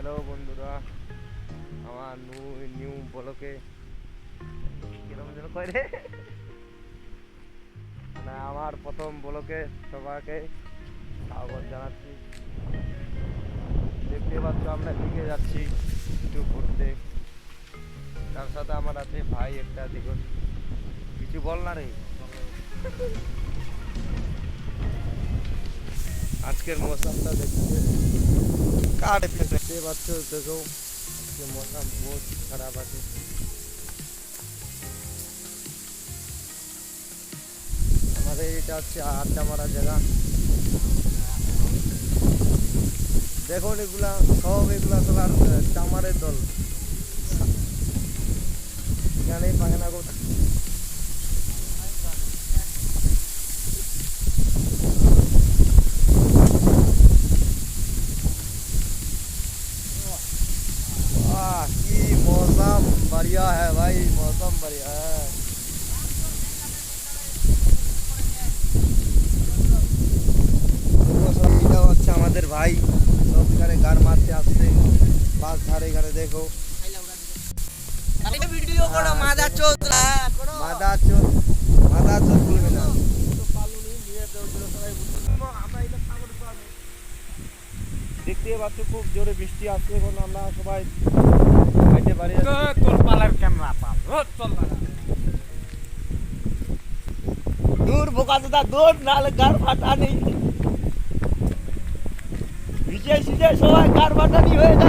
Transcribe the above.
Hello বন্ধুরা, আমার new new ব্লকে কীরকম যেন কয় রে? মানে আমার প্রথম ব্লকে সবাইকে স্বাগত জানাচ্ছি। দেখতে পাচ্ছ আমরা দিকে যাচ্ছি একটু ঘুরতে। তার সাথে আমার আছে ভাই একটা দেখুন কিছু বল না রে। আজকের মৌসামটা দেখতে কাট দেখতে পাচ্ছ দেখো মৌসাম বহুত খারাপ আছে। আমাদের এটা হচ্ছে আড্ডা মারা জায়গা। দেখুন এগুলা সব এগুলা সবার চামারের দল। এখানেই পায়না কোথা की मौसम बढ़िया है भाई मौसम बढ़िया है দেখো সব এটা হচ্ছে আমাদের ভাই সব এখানে গান মারতে আসছে বাস ধারে এখানে দেখো ভিডিও করো মাদা চোদরা মাদা চোর মাদা চোর বলবে না দেখতে পাচ্ছ খুব জোরে বৃষ্টি আসছে এখন আমরা সবাই ದೂರ ಬೋಕಾತದ ದೂರ ನಾಲ್ಕು ಕಾರ್ ಫಾಟಾನಿ ವಿಶೇಷ ವಿಶೇಷವಾಗಿ ಕಾರ್ ಫಾಟಾನಿ ಹೋಯ್ತಾ